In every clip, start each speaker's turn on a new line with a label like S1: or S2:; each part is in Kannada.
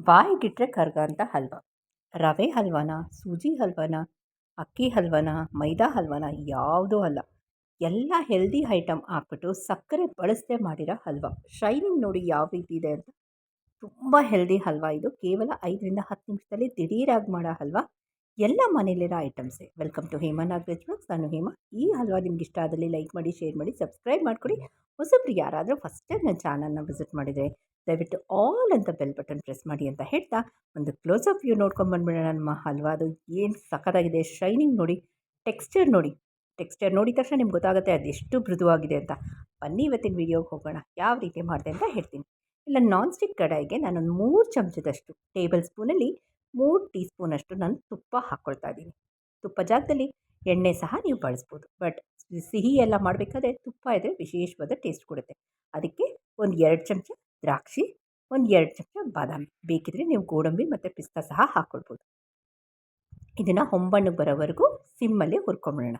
S1: ಬಾಯಿಗಿಟ್ರೆ ಕರ್ಗಂತ ಹಲ್ವ. ರವೆ ಹಲ್ವನ, ಸೂಜಿ ಹಲ್ವನ, ಅಕ್ಕಿ ಹಲ್ವನ, ಮೈದಾ ಹಲ್ವನ ಯಾವುದೂ ಅಲ್ಲ. ಎಲ್ಲ ಹೆಲ್ದಿ ಐಟಮ್ ಹಾಕ್ಬಿಟ್ಟು ಸಕ್ಕರೆ ಬಳಸದೆ ಮಾಡಿರೋ ಹಲ್ವ. ಶೈನಿಂಗ್ ನೋಡಿ ಯಾವ ರೀತಿ ಇದೆ ಅಂತ. ತುಂಬ ಹೆಲ್ದಿ ಹಲ್ವ ಇದು. ಕೇವಲ ಐದರಿಂದ ಹತ್ತು ನಿಮಿಷದಲ್ಲಿ ದಿಢೀರಾಗಿ ಮಾಡೋ ಹಲ್ವ. ಎಲ್ಲ ಮನೇಲಿರೋ ಐಟಮ್ಸೇ ವೆಲ್ಕಮ್ ಟು ಹೇಮಾ ನಾಗರಾಜ್ ನಾನು ಹೇಮಾ. ಈ ಹಲ್ವ ನಿಮ್ಗೆ ಇಷ್ಟ ಆದಲ್ಲಿ ಲೈಕ್ ಮಾಡಿ ಶೇರ್ ಮಾಡಿ ಸಬ್ಸ್ಕ್ರೈಬ್ ಮಾಡಿಕೊಡಿ. ಹೊಸಬ್ರು ಯಾರಾದರೂ ಫಸ್ಟ್ ಟೈಮ್ ನನ್ನ ಚಾನಲ್ನ ವಿಸಿಟ್ ಮಾಡಿದರೆ ದಯವಿಟ್ಟು ಆಲ್ ಅಂತ ಬೆಲ್ ಬಟನ್ ಪ್ರೆಸ್ ಮಾಡಿ ಅಂತ ಹೇಳ್ತಾ ಒಂದು ಕ್ಲೋಸ್ ಅಪ್ ವ್ಯೂ ನೋಡ್ಕೊಂಡು ಬಂದ್ಬಿಡೋಣ. ನಮ್ಮ ಹಲ್ವಾ ಅದು ಏನು ಸಖತ್ತಾಗಿದೆ ಶೈನಿಂಗ್ ನೋಡಿ. ಟೆಕ್ಸ್ಚರ್ ನೋಡಿ. ಟೆಕ್ಸ್ಚರ್ ನೋಡಿದ ತಕ್ಷಣ ನಿಮ್ಗೆ ಗೊತ್ತಾಗುತ್ತೆ ಅದು ಎಷ್ಟು ಮೃದುವಾಗಿದೆ ಅಂತ. ಬನ್ನಿ ಇವತ್ತಿನ ವೀಡಿಯೋಗೆ ಹೋಗೋಣ. ಯಾವ ರೀತಿ ಮಾಡಿದೆ ಅಂತ ಹೇಳ್ತೀನಿ. ಇಲ್ಲ ನಾನ್ ಸ್ಟಿಕ್ ಕಡಾಯಿಗೆ ನಾನೊಂದು ಮೂರು ಚಮಚದಷ್ಟು ಟೇಬಲ್ ಸ್ಪೂನಲ್ಲಿ ಮೂರು ಟೀ ಸ್ಪೂನಷ್ಟು ನಾನು ತುಪ್ಪ ಹಾಕ್ಕೊಳ್ತಾ ಇದ್ದೀನಿ. ತುಪ್ಪ ಜಾಗದಲ್ಲಿ ಎಣ್ಣೆ ಸಹ ನೀವು ಬಳಸ್ಬೋದು. ಬಟ್ ಸಿಹಿ ಎಲ್ಲ ಮಾಡಬೇಕಾದ್ರೆ ತುಪ್ಪ ಇದ್ದರೆ ವಿಶೇಷವಾದ ಟೇಸ್ಟ್ ಕೊಡುತ್ತೆ. ಅದಕ್ಕೆ ಒಂದು ಎರಡು ಚಮಚ ದ್ರಾಕ್ಷಿ, ಒಂದು ಎರಡು ಚಮಚ ಬಾದಾಮಿ. ಬೇಕಿದ್ರೆ ನೀವು ಗೋಡಂಬಿ ಮತ್ತು ಪಿಸ್ತಾ ಸಹ ಹಾಕ್ಕೊಳ್ಬೋದು ಇದನ್ನು ಹೊಂಬಣ್ಣಗೆ ಬರೋವರೆಗೂ ಸಿಮ್ಮಲ್ಲಿ ಹುರ್ಕೊಂಬಿಡೋಣ.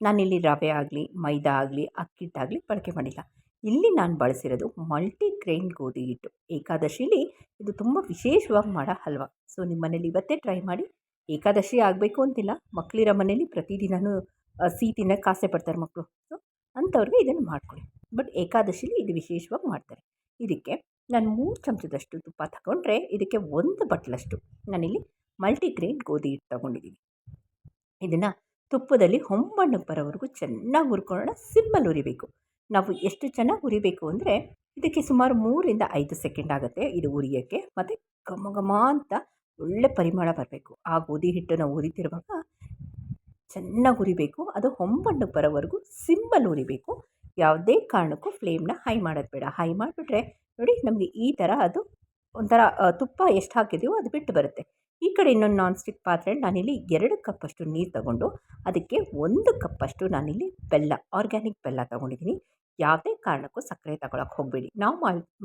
S1: ನಾನಿಲ್ಲಿ ರವೆ ಆಗಲಿ, ಮೈದಾ ಆಗಲಿ, ಅಕ್ಕಿಟ್ಟಾಗಲಿ ಬಳಕೆ ಮಾಡಿಲ್ಲ. ಇಲ್ಲಿ ನಾನು ಬಳಸಿರೋದು ಮಲ್ಟಿ ಗ್ರೈನ್ ಗೋಧಿ ಹಿಟ್ಟು. ಏಕಾದಶಿಲಿ ಇದು ತುಂಬ ವಿಶೇಷವಾಗಿ ಮಾಡೋ ಹಲ್ವ ಸೊ ನಿಮ್ಮ ಮನೇಲಿ ಇವತ್ತೇ ಟ್ರೈ ಮಾಡಿ ಏಕಾದಶಿ ಆಗಬೇಕು ಅಂತಿಲ್ಲ. ಮಕ್ಕಳಿರೋ ಮನೇಲಿ ಪ್ರತಿದಿನವೂ ಸಿಹಿ ತಿನ್ನೋಕ್ಕೆ ಆಸೆ ಪಡ್ತಾರೆ ಮಕ್ಕಳು ಸೊ, ಅಂಥವ್ರಿಗೆ ಇದನ್ನು ಮಾಡ್ಕೊಳ್ಳಿ. ಬಟ್ ಏಕಾದಶಿಲಿ ಇದು ವಿಶೇಷವಾಗಿ ಮಾಡ್ತಾರೆ. ಇದಕ್ಕೆ ನಾನು ಮೂರು ಚಮಚದಷ್ಟು ತುಪ್ಪ ತಗೊಂಡ್ರೆ ಇದಕ್ಕೆ ಒಂದು ಬಟ್ಲಷ್ಟು ನಾನಿಲ್ಲಿ ಮಲ್ಟಿಗ್ರೇನ್ ಗೋಧಿ ಹಿಟ್ಟು ತೊಗೊಂಡಿದ್ದೀನಿ ಇದನ್ನು ತುಪ್ಪದಲ್ಲಿ ಹೊಂಬಣ್ಣಕ್ಕೆ ಬರೋವರೆಗೂ ಚೆನ್ನಾಗಿ ಹುರ್ಕೊಳ್ಳೋಣ. ಸಿಮ್ಮಲ್ಲಿ ಉರಿಬೇಕು ನಾವು ಎಷ್ಟು ಚೆನ್ನಾಗಿ ಉರಿಬೇಕು ಅಂದರೆ ಇದಕ್ಕೆ ಸುಮಾರು ಮೂರಿಂದ ಐದು ಸೆಕೆಂಡ್ ಆಗುತ್ತೆ ಇದು ಉರಿಯೋಕ್ಕೆ. ಮತ್ತು ಘಮ ಘಮ ಅಂತ ಒಳ್ಳೆ ಪರಿಮಳ ಬರಬೇಕು. ಆ ಗೋಧಿ ನಾವು ಉರಿತಿರುವಾಗ ಚೆನ್ನಾಗಿ ಉರಿಬೇಕು. ಅದು ಹೊಂಬಣ್ಣಕ್ಕೆ ಬರೋವರೆಗೂ ಸಿಂಬಲ್ ಉರಿಬೇಕು. ಯಾವುದೇ ಕಾರಣಕ್ಕೂ ಫ್ಲೇಮ್ನ ಹೈ ಮಾಡೋದು ಬೇಡ. ಹೈ ಮಾಡಿಬಿಟ್ರೆ ನೋಡಿ ನಮಗೆ ಈ ಥರ ಅದು ಒಂಥರ ತುಪ್ಪ ಎಷ್ಟು ಹಾಕಿದೆಯೋ ಅದು ಬಿಟ್ಟು ಬರುತ್ತೆ. ಈ ಕಡೆ ಇನ್ನೊಂದು ನಾನ್ ಸ್ಟಿಕ್ ಪಾತ್ರೆಯಲ್ಲಿ ನಾನಿಲ್ಲಿ ಎರಡು ಕಪ್ಪಷ್ಟು ನೀರು ತಗೊಂಡು ಅದಕ್ಕೆ ಒಂದು ಕಪ್ಪಷ್ಟು ನಾನಿಲ್ಲಿ ಬೆಲ್ಲ ಆರ್ಗ್ಯಾನಿಕ್ ಬೆಲ್ಲ ತೊಗೊಂಡಿದ್ದೀನಿ. ಯಾವುದೇ ಕಾರಣಕ್ಕೂ ಸಕ್ಕರೆ ತಗೊಳಕ್ಕೆ ಹೋಗಬೇಡಿ. ನಾವು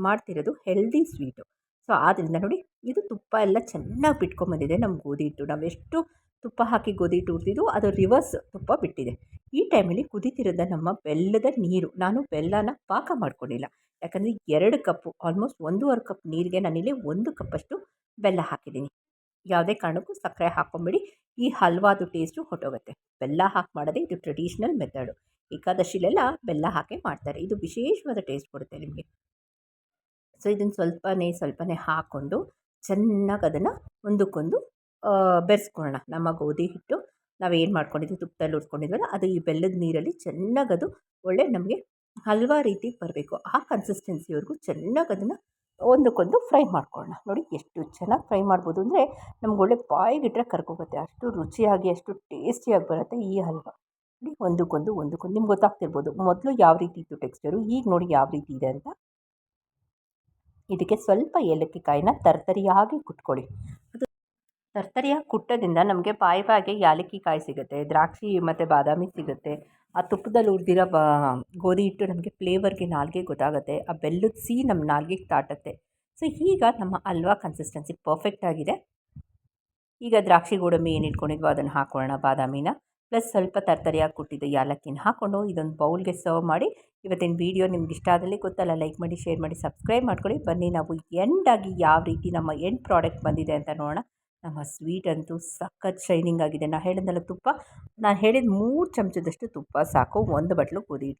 S1: ಮಾಡ್ತಿರೋದು ಹೆಲ್ದಿ ಸ್ವೀಟು ಸೊ ಆದ್ದರಿಂದ ನೋಡಿ, ಇದು ತುಪ್ಪ ಎಲ್ಲ ಚೆನ್ನಾಗಿ ಬಿಟ್ಕೊಂಬಂದಿದೆ ನಮ್ಮ ಗೋಧಿ ಹಿಟ್ಟು. ಎಷ್ಟು ತುಪ್ಪ ಹಾಕಿ ಗೋಧಿ ಹಿಟ್ಟು ಹುರಿದಿದ್ದು ಅದು ರಿವರ್ಸ್ ತುಪ್ಪ ಬಿಟ್ಟಿದೆ. ಈ ಟೈಮಲ್ಲಿ ಕುದೀತಿರೋದ ನಮ್ಮ ಬೆಲ್ಲದ ನೀರು, ನಾನು ಬೆಲ್ಲನ ಪಾಕ ಮಾಡ್ಕೊಂಡಿಲ್ಲ. ಯಾಕಂದರೆ ಎರಡು ಕಪ್ಪು ಆಲ್ಮೋಸ್ಟ್ ಒಂದೂವರೆ ಕಪ್ ನೀರಿಗೆ ನಾನಿಲ್ಲಿ ಒಂದು ಕಪ್ಪಷ್ಟು ಬೆಲ್ಲ ಹಾಕಿದ್ದೀನಿ. ಯಾವುದೇ ಕಾರಣಕ್ಕೂ ಸಕ್ಕರೆ ಹಾಕೊಂಬಿಡಿ ಈ ಹಲ್ವಾದು ಟೇಸ್ಟು ಹೊಟ್ಟೋಗುತ್ತೆ ಬೆಲ್ಲ ಹಾಕಿ ಮಾಡೋದೇ ಇದು ಟ್ರೆಡಿಷ್ನಲ್ ಮೆಥಡು ಏಕಾದಶಿಲೆಲ್ಲ ಬೆಲ್ಲ ಹಾಕಿ ಮಾಡ್ತಾರೆ. ಇದು ವಿಶೇಷವಾದ ಟೇಸ್ಟ್ ಕೊಡುತ್ತೆ ನಿಮಗೆ. ಸೊ ಇದನ್ನು ಸ್ವಲ್ಪನೇ ಸ್ವಲ್ಪನೇ ಹಾಕ್ಕೊಂಡು ಚೆನ್ನಾಗಿ ಅದನ್ನು ಒಂದಕ್ಕೊಂದು ಬೆರೆಸ್ಕೊಳ್ಳೋಣ. ನಮ್ಮ ಗೋಧಿ ಹಿಟ್ಟು ನಾವೇನು ಮಾಡ್ಕೊಂಡಿದ್ವಿ? ತುಪ್ಪದಲ್ಲಿ ಉಟ್ಕೊಂಡಿದ್ವಲ್ಲ ಅದು ಈ ಬೆಲ್ಲದ ನೀರಲ್ಲಿ ಚೆನ್ನಾಗಿ ಅದು ಒಳ್ಳೆ ನಮಗೆ ಹಲ್ವಾ ರೀತಿ ಬರಬೇಕು. ಆ ಕನ್ಸಿಸ್ಟೆನ್ಸಿವರೆಗೂ ಚೆನ್ನಾಗಿ ಅದನ್ನು ಒಂದಕ್ಕೊಂದು ಫ್ರೈ ಮಾಡ್ಕೊಳ್ಳೋಣ. ನೋಡಿ ಎಷ್ಟು ಚೆನ್ನಾಗಿ ಫ್ರೈ ಮಾಡ್ಬೋದು ಅಂದರೆ ನಮ್ಗೆ ಒಳ್ಳೆ ಬಾಯಿಗಿಟ್ರೆ ಕರ್ಕೋಗುತ್ತೆ ಅಷ್ಟು ರುಚಿಯಾಗಿ, ಅಷ್ಟು ಟೇಸ್ಟಿಯಾಗಿ ಬರುತ್ತೆ ಈ ಹಲ್ವ. ನೋಡಿ ಒಂದಕ್ಕೊಂದು ಒಂದಕ್ಕೊಂದು. ನಿಮ್ಗೆ ಗೊತ್ತಾಗ್ತಿರ್ಬೋದು ಮೊದಲು ಯಾವ ರೀತಿ ಇತ್ತು ಟೆಕ್ಸ್ಚರು, ಈಗ ನೋಡಿ ಯಾವ ರೀತಿ ಇದೆ ಅಂತ. ಇದಕ್ಕೆ ಸ್ವಲ್ಪ ಏಲಕ್ಕಿ ಕಾಯಿನ ತರ್ತರಿಯಾಗಿ ಕುಟ್ಕೊಳ್ಳಿ. ಅದು ಕುಟ್ಟದಿಂದ ನಮಗೆ ಪಾಯಿ ಪಾಯಿಗೆ ಯಾಲಕ್ಕಿ ಕಾಯಿ ಸಿಗುತ್ತೆ, ದ್ರಾಕ್ಷಿ ಮತ್ತು ಬಾದಾಮಿ ಸಿಗುತ್ತೆ. ಆ ತುಪ್ಪದಲ್ಲಿ ಉರಿದಿರೋ ಬ, ಗೋಧಿ ಹಿಟ್ಟು ನಮಗೆ ಫ್ಲೇವರ್ಗೆ ನಾಲ್ಗೆ ಗೊತ್ತಾಗುತ್ತೆ, ಆ ಬೆಲ್ಲದ ಸಿಹಿ ನಮ್ಮ ನಾಲ್ಗೆಗೆ ತಾಟುತ್ತೆ. ಸೊ, ಈಗ ನಮ್ಮ ಹಲ್ವಾ ಕನ್ಸಿಸ್ಟೆನ್ಸಿ ಪರ್ಫೆಕ್ಟ್ ಆಗಿದೆ. ಈಗ ದ್ರಾಕ್ಷಿ ಗೋಡಂಬಿ ಏನು ಇಟ್ಕೊಂಡಿದ್ವೋ ಅದನ್ನು ಹಾಕೊಳ್ಳೋಣ, ಬಾದಾಮಿನ. ಪ್ಲಸ್ ಸ್ವಲ್ಪ ತರ್ತರಿಯಾಗಿ ಕೊಟ್ಟಿದ್ದ ಯಾಲಕ್ಕಿನ ಹಾಕ್ಕೊಂಡು ಇದೊಂದು ಬೌಲ್ಗೆ ಸರ್ವ್ ಮಾಡಿ, ಇವತ್ತಿನ ವೀಡಿಯೋ ನಿಮ್ಗೆ ಇಷ್ಟ ಆದಲ್ಲಿ ಗೊತ್ತಲ್ಲ, ಲೈಕ್ ಮಾಡಿ, ಶೇರ್ ಮಾಡಿ, ಸಬ್ಸ್ಕ್ರೈಬ್ ಮಾಡ್ಕೊಳ್ಳಿ. ಬನ್ನಿ ನಾವು ಎಂಡಾಗಿ ಯಾವ ರೀತಿ ನಮ್ಮ ಎಂಡ್ ಪ್ರಾಡಕ್ಟ್ ಬಂದಿದೆ ಅಂತ ನೋಡೋಣ. ನಮ್ಮ ಸ್ವೀಟ್ ಅಂತೂ ಸಖತ್ ಶೈನಿಂಗ್ ಆಗಿದೆ. ನಾನು ಹೇಳಿದ್ನಲ್ಲ ತುಪ್ಪ, ನಾನು ಹೇಳಿದ ಮೂರು ಚಮಚದಷ್ಟು ತುಪ್ಪ ಸಾಕು. ಒಂದು ಬಟ್ಲು ಗೋಧಿ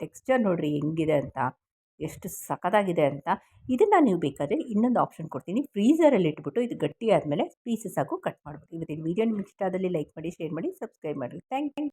S1: ಟೆಕ್ಸ್ಚರ್ ನೋಡಿರಿ ಹೆಂಗಿದೆ ಅಂತ, ಎಷ್ಟು ಸಖತ್ತಾಗಿದೆ ಅಂತ. ಇದನ್ನು ನೀವು ಬೇಕಾದರೆ ಇನ್ನೊಂದು ಆಪ್ಷನ್ ಕೊಡ್ತೀನಿ. ಫ್ರೀಸರಲ್ಲಿ ಇಟ್ಬಿಟ್ಟು ಇದು ಗಟ್ಟಿ ಆದಮೇಲೆ ಪೀಸಸ್ ಹಾಕು ಕಟ್ ಮಾಡ್ಬೋದು ಇವತ್ತಿನ ವೀಡಿಯೋ ನಿಮ್ಗೆ ಇಷ್ಟ ಆದಲ್ಲಿ ಲೈಕ್ ಮಾಡಿ ಶೇರ್ ಮಾಡಿ ಸಬ್ಸ್ಕ್ರೈಬ್ ಮಾಡಿ ಥ್ಯಾಂಕ್ ಯು